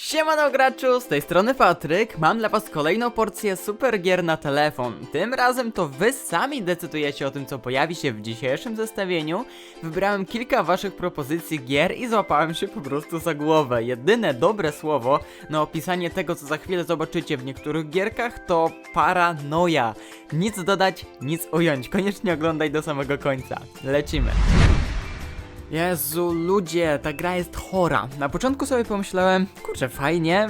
Siemano graczu, z tej strony Patryk, mam dla was kolejną porcję super gier na telefon. Tym razem to wy sami decydujecie o tym co pojawi się w dzisiejszym zestawieniu. Wybrałem kilka waszych propozycji gier i złapałem się po prostu za głowę. Jedyne dobre słowo na opisanie tego co za chwilę zobaczycie w niektórych gierkach to paranoja. Nic dodać, nic ująć, koniecznie oglądaj do samego końca. Lecimy. Jezu, ludzie, ta gra jest chora. Na początku sobie pomyślałem, kurczę, fajnie,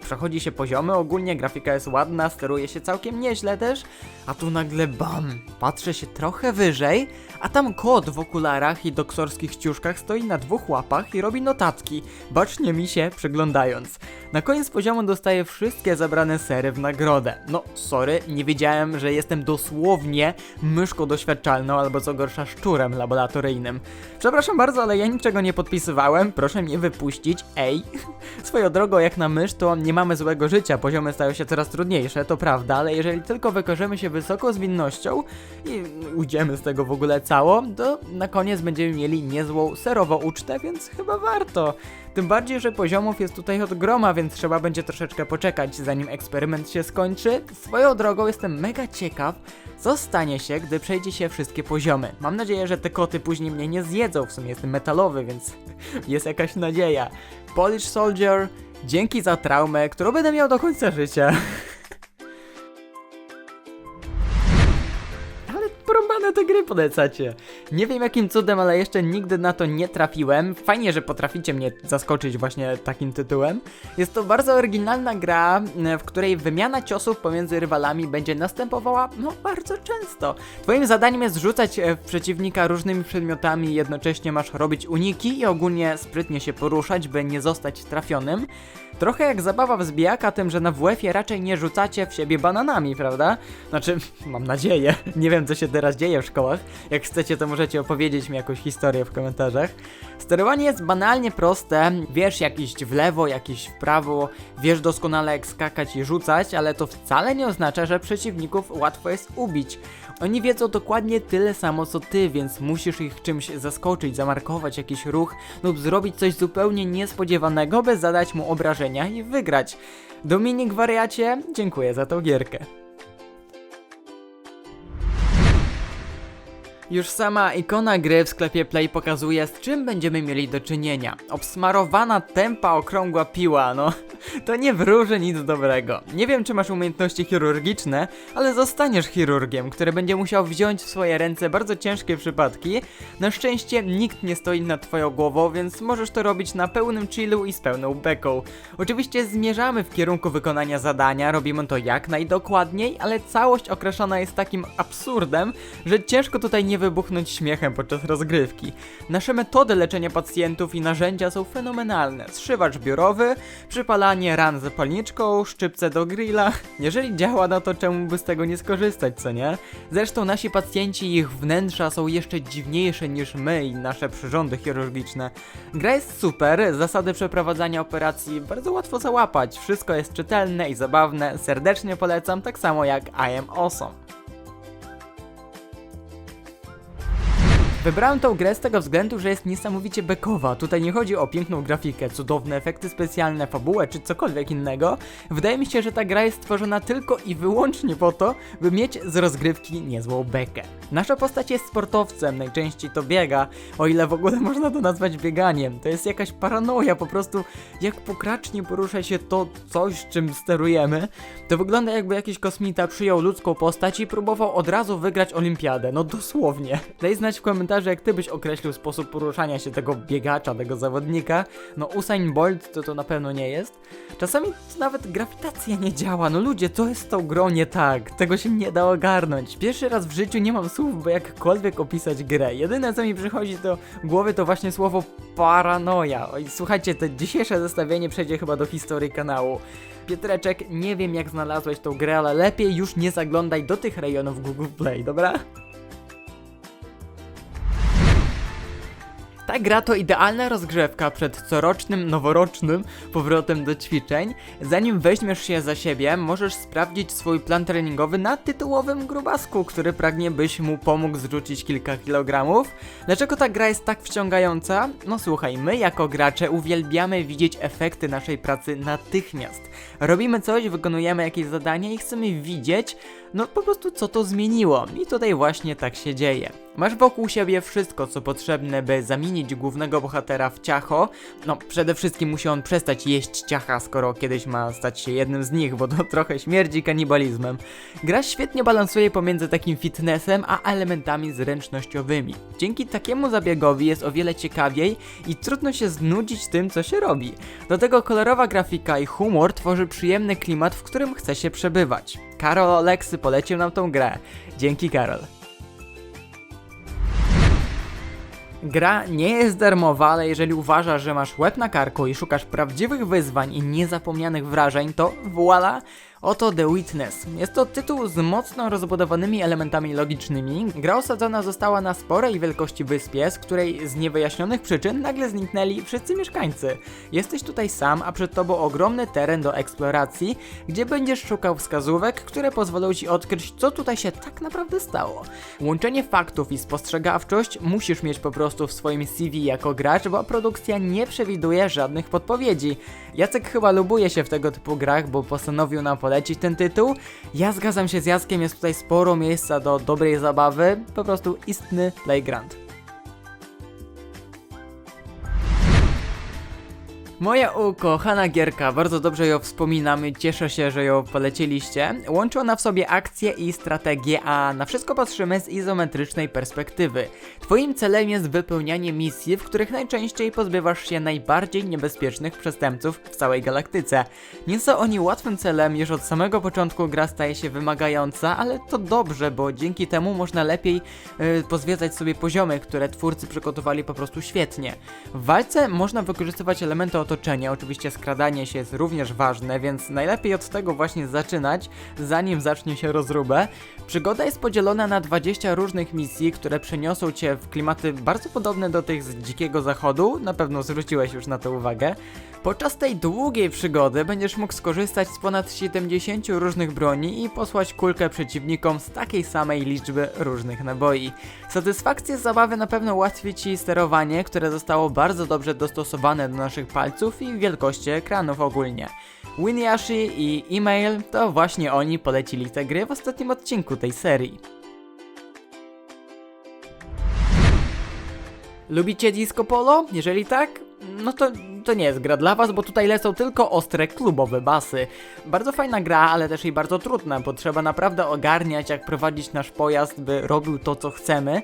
przechodzi się poziomy, ogólnie grafika jest ładna, steruje się całkiem nieźle też, a tu nagle bam, patrzę się trochę wyżej, a tam kot w okularach i doktorskich ciuszkach stoi na dwóch łapach i robi notatki, bacznie mi się przyglądając. Na koniec poziomu dostaję wszystkie zebrane sery w nagrodę. No, sorry, nie wiedziałem, że jestem dosłownie myszką doświadczalną albo co gorsza szczurem laboratoryjnym. Przepraszam bardzo, ale ja niczego nie podpisywałem, proszę mnie wypuścić, ej. Swoją drogą, jak na mysz, to nie mamy złego życia, poziomy stają się coraz trudniejsze, to prawda, ale jeżeli tylko wykażemy się wysoką zwinnością i ujdziemy z tego w ogóle cało, to na koniec będziemy mieli niezłą serową ucztę, więc chyba warto. Tym bardziej, że poziomów jest tutaj od groma, więc trzeba będzie troszeczkę poczekać, zanim eksperyment się skończy. Swoją drogą jestem mega ciekaw, co stanie się, gdy przejdzie się wszystkie poziomy. Mam nadzieję, że te koty później mnie nie zjedzą, w sumie jestem metalowy, więc jest jakaś nadzieja. Polish Soldier, dzięki za traumę, którą będę miał do końca życia. polecacie. Nie wiem jakim cudem, ale jeszcze nigdy na to nie trafiłem. Fajnie, że potraficie mnie zaskoczyć właśnie takim tytułem. Jest to bardzo oryginalna gra, m, w której wymiana ciosów pomiędzy rywalami będzie następowała no bardzo często. Twoim zadaniem jest rzucać e, w przeciwnika różnymi przedmiotami jednocześnie masz robić uniki i ogólnie sprytnie się poruszać, by nie zostać trafionym. Trochę jak zabawa w zbijaka tym, że na WF-ie raczej nie rzucacie w siebie bananami, prawda? Znaczy, mam nadzieję. Nie wiem, co się teraz dzieje w szkołach. Jak chcecie, to możecie opowiedzieć mi jakąś historię w komentarzach. Sterowanie jest banalnie proste. Wiesz, jak iść w lewo, jak iść w prawo. Wiesz doskonale, jak skakać i rzucać, ale to wcale nie oznacza, że przeciwników łatwo jest ubić. Oni wiedzą dokładnie tyle samo co ty, więc musisz ich czymś zaskoczyć, zamarkować jakiś ruch lub zrobić coś zupełnie niespodziewanego, by zadać mu obrażenia i wygrać. Dominik Wariacie, dziękuję za tą gierkę. Już sama ikona gry w sklepie Play pokazuje z czym będziemy mieli do czynienia. Obsmarowana tempa okrągła piła, no to nie wróży nic dobrego. Nie wiem czy masz umiejętności chirurgiczne, ale zostaniesz chirurgiem, który będzie musiał wziąć w swoje ręce bardzo ciężkie przypadki. Na szczęście nikt nie stoi nad twoją głową, więc możesz to robić na pełnym chillu i z pełną beką. Oczywiście zmierzamy w kierunku wykonania zadania, robimy to jak najdokładniej, ale całość określona jest takim absurdem, że ciężko tutaj nie wybuchnąć śmiechem podczas rozgrywki. Nasze metody leczenia pacjentów i narzędzia są fenomenalne. Zszywacz biurowy, przypalanie ran zapalniczką, szczypce do grilla. Jeżeli działa, no to czemu by z tego nie skorzystać, co nie? Zresztą nasi pacjenci ich wnętrza są jeszcze dziwniejsze niż my i nasze przyrządy chirurgiczne. Gra jest super, zasady przeprowadzania operacji bardzo łatwo załapać. Wszystko jest czytelne i zabawne. Serdecznie polecam, tak samo jak I am awesome. Wybrałem tą grę z tego względu, że jest niesamowicie bekowa. Tutaj nie chodzi o piękną grafikę, cudowne efekty specjalne, fabułę czy cokolwiek innego. Wydaje mi się, że ta gra jest stworzona tylko i wyłącznie po to, by mieć z rozgrywki niezłą bekę. Nasza postać jest sportowcem, najczęściej to biega, o ile w ogóle można to nazwać bieganiem. To jest jakaś paranoja, po prostu jak pokracznie porusza się to coś, czym sterujemy, to wygląda jakby jakiś kosmita przyjął ludzką postać i próbował od razu wygrać olimpiadę, no dosłownie. Daj znać w komentarzu, jak ty byś określił sposób poruszania się tego biegacza, tego zawodnika. No Usain Bolt to to na pewno nie jest. Czasami nawet grawitacja nie działa, no ludzie, co jest tą grą nie tak? Tego się nie da ogarnąć. Pierwszy raz w życiu nie mam słów, by jakkolwiek opisać grę. Jedyne co mi przychodzi do głowy to właśnie słowo paranoja. Oj, słuchajcie, to dzisiejsze zestawienie przejdzie chyba do historii kanału. Pietreczek, nie wiem jak znalazłeś tą grę, ale lepiej już nie zaglądaj do tych rejonów Google Play, dobra? Ta gra to idealna rozgrzewka przed corocznym, noworocznym powrotem do ćwiczeń. Zanim weźmiesz się za siebie, możesz sprawdzić swój plan treningowy na tytułowym grubasku, który pragnie byś mu pomógł zrzucić kilka kilogramów. Dlaczego ta gra jest tak wciągająca? No słuchaj, my jako gracze uwielbiamy widzieć efekty naszej pracy natychmiast. Robimy coś, wykonujemy jakieś zadanie i chcemy widzieć, no po prostu co to zmieniło. I tutaj właśnie tak się dzieje. Masz wokół siebie wszystko, co potrzebne, by zamienić głównego bohatera w ciacho. No, przede wszystkim musi on przestać jeść ciacha, skoro kiedyś ma stać się jednym z nich, bo to trochę śmierdzi kanibalizmem. Gra świetnie balansuje pomiędzy takim fitnessem, a elementami zręcznościowymi. Dzięki takiemu zabiegowi jest o wiele ciekawiej i trudno się znudzić tym, co się robi. Do tego kolorowa grafika i humor tworzy przyjemny klimat, w którym chce się przebywać. Karol Oleksy polecił nam tą grę. Dzięki Karol. Gra nie jest darmowa, ale jeżeli uważasz, że masz łeb na karku i szukasz prawdziwych wyzwań i niezapomnianych wrażeń, to voila, oto The Witness. Jest to tytuł z mocno rozbudowanymi elementami logicznymi. Gra osadzona została na sporej wielkości wyspie, z której z niewyjaśnionych przyczyn nagle zniknęli wszyscy mieszkańcy. Jesteś tutaj sam, a przed tobą ogromny teren do eksploracji, gdzie będziesz szukał wskazówek, które pozwolą ci odkryć, co tutaj się tak naprawdę stało. Łączenie faktów i spostrzegawczość musisz mieć po prostu w swoim CV jako gracz, bo produkcja nie przewiduje żadnych podpowiedzi. Jacek chyba lubuje się w tego typu grach, bo postanowił nam polecić ten tytuł. Ja zgadzam się z Jackiem, jest tutaj sporo miejsca do dobrej zabawy, po prostu istny playground. Moja ukochana gierka, bardzo dobrze ją wspominamy, cieszę się, że ją poleciliście. Łączy ona w sobie akcję i strategię, a na wszystko patrzymy z izometrycznej perspektywy. Twoim celem jest wypełnianie misji, w których najczęściej pozbywasz się najbardziej niebezpiecznych przestępców w całej galaktyce. Nie są oni łatwym celem, już od samego początku gra staje się wymagająca, ale to dobrze, bo dzięki temu można lepiej yy, pozwiedzać sobie poziomy, które twórcy przygotowali po prostu świetnie. W walce można wykorzystywać elementy oczywiście skradanie się jest również ważne, więc najlepiej od tego właśnie zaczynać, zanim zacznie się rozróbę. Przygoda jest podzielona na 20 różnych misji, które przeniosą cię w klimaty bardzo podobne do tych z Dzikiego Zachodu, na pewno zwróciłeś już na to uwagę. Podczas tej długiej przygody będziesz mógł skorzystać z ponad 70 różnych broni i posłać kulkę przeciwnikom z takiej samej liczby różnych naboi. Satysfakcję z zabawy na pewno ułatwi Ci sterowanie, które zostało bardzo dobrze dostosowane do naszych palców i wielkości ekranów ogólnie. Winiashi i E-mail to właśnie oni polecili te gry w ostatnim odcinku tej serii. Lubicie disco polo? Jeżeli tak, no to, to nie jest gra dla was, bo tutaj lecą tylko ostre klubowe basy. Bardzo fajna gra, ale też i bardzo trudna, bo trzeba naprawdę ogarniać jak prowadzić nasz pojazd, by robił to co chcemy.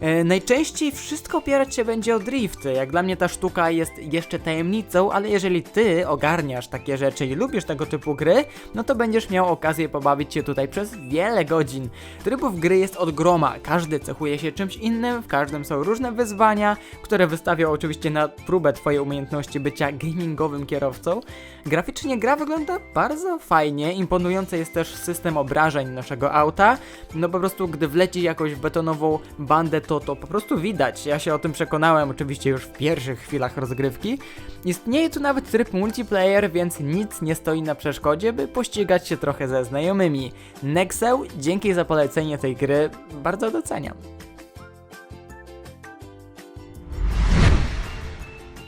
E, najczęściej wszystko opierać się będzie o drifty. Jak dla mnie ta sztuka jest jeszcze tajemnicą, ale jeżeli ty ogarniasz takie rzeczy i lubisz tego typu gry, no to będziesz miał okazję pobawić się tutaj przez wiele godzin. Trybów gry jest od groma, każdy cechuje się czymś innym, w każdym są różne wyzwania, które wystawią oczywiście na próbę twojej umiejętności bycia gamingowym kierowcą. Graficznie gra wygląda bardzo fajnie, imponujący jest też system obrażeń naszego auta, no po prostu gdy wleci jakoś w betonową bandę to to po prostu widać. Ja się o tym przekonałem oczywiście już w pierwszych chwilach rozgrywki. Istnieje tu nawet tryb multiplayer, więc nic nie stoi na przeszkodzie, by pościgać się trochę ze znajomymi. Nexel, dzięki za polecenie tej gry, bardzo doceniam.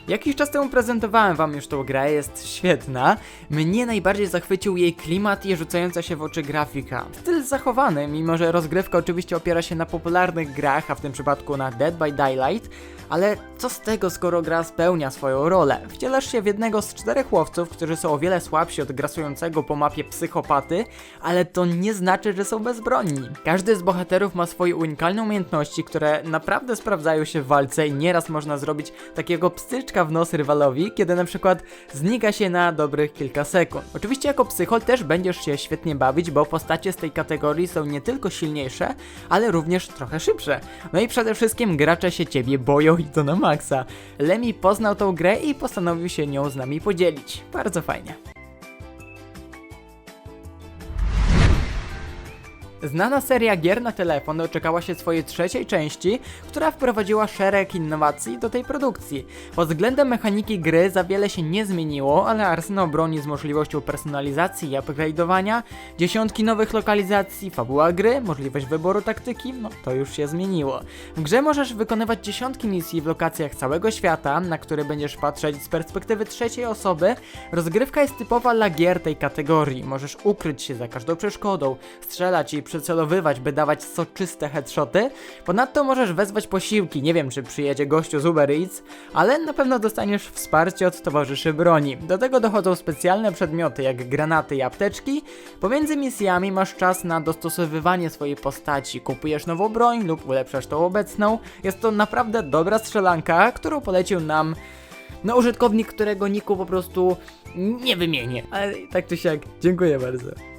Jakiś czas temu prezentowałem wam już tą grę, jest świetna. Mnie najbardziej zachwycił jej klimat i rzucająca się w oczy grafika. Styl zachowany, mimo że rozgrywka oczywiście opiera się na popularnych grach, a w tym przypadku na Dead by Daylight, ale co z tego, skoro gra spełnia swoją rolę? Wcielasz się w jednego z czterech łowców, którzy są o wiele słabsi od grasującego po mapie psychopaty, ale to nie znaczy, że są bezbronni. Każdy z bohaterów ma swoje unikalne umiejętności, które naprawdę sprawdzają się w walce i nieraz można zrobić takiego pstyczka w nos rywalowi, kiedy na przykład znika się na dobrych kilka sekund. Oczywiście jako psychol też będziesz się świetnie bawić, bo postacie z tej kategorii są nie tylko silniejsze, ale również trochę szybsze. No i przede wszystkim gracze się ciebie boją i to na maksa. Lemmy poznał tą grę i postanowił się nią z nami podzielić. Bardzo fajnie. Znana seria gier na telefon doczekała się swojej trzeciej części, która wprowadziła szereg innowacji do tej produkcji. Pod względem mechaniki gry za wiele się nie zmieniło, ale arsenał broni z możliwością personalizacji i upgrade'owania, dziesiątki nowych lokalizacji, fabuła gry, możliwość wyboru taktyki, no to już się zmieniło. W grze możesz wykonywać dziesiątki misji w lokacjach całego świata, na które będziesz patrzeć z perspektywy trzeciej osoby. Rozgrywka jest typowa dla gier tej kategorii. Możesz ukryć się za każdą przeszkodą, strzelać i przycelowywać, by dawać soczyste headshoty. Ponadto możesz wezwać posiłki. Nie wiem, czy przyjedzie gościu z Uber Eats, ale na pewno dostaniesz wsparcie od towarzyszy broni. Do tego dochodzą specjalne przedmioty, jak granaty i apteczki. Pomiędzy misjami masz czas na dostosowywanie swojej postaci. Kupujesz nową broń lub ulepszasz tą obecną. Jest to naprawdę dobra strzelanka, którą polecił nam no użytkownik, którego niku po prostu nie wymienię. Ale tak czy siak, dziękuję bardzo.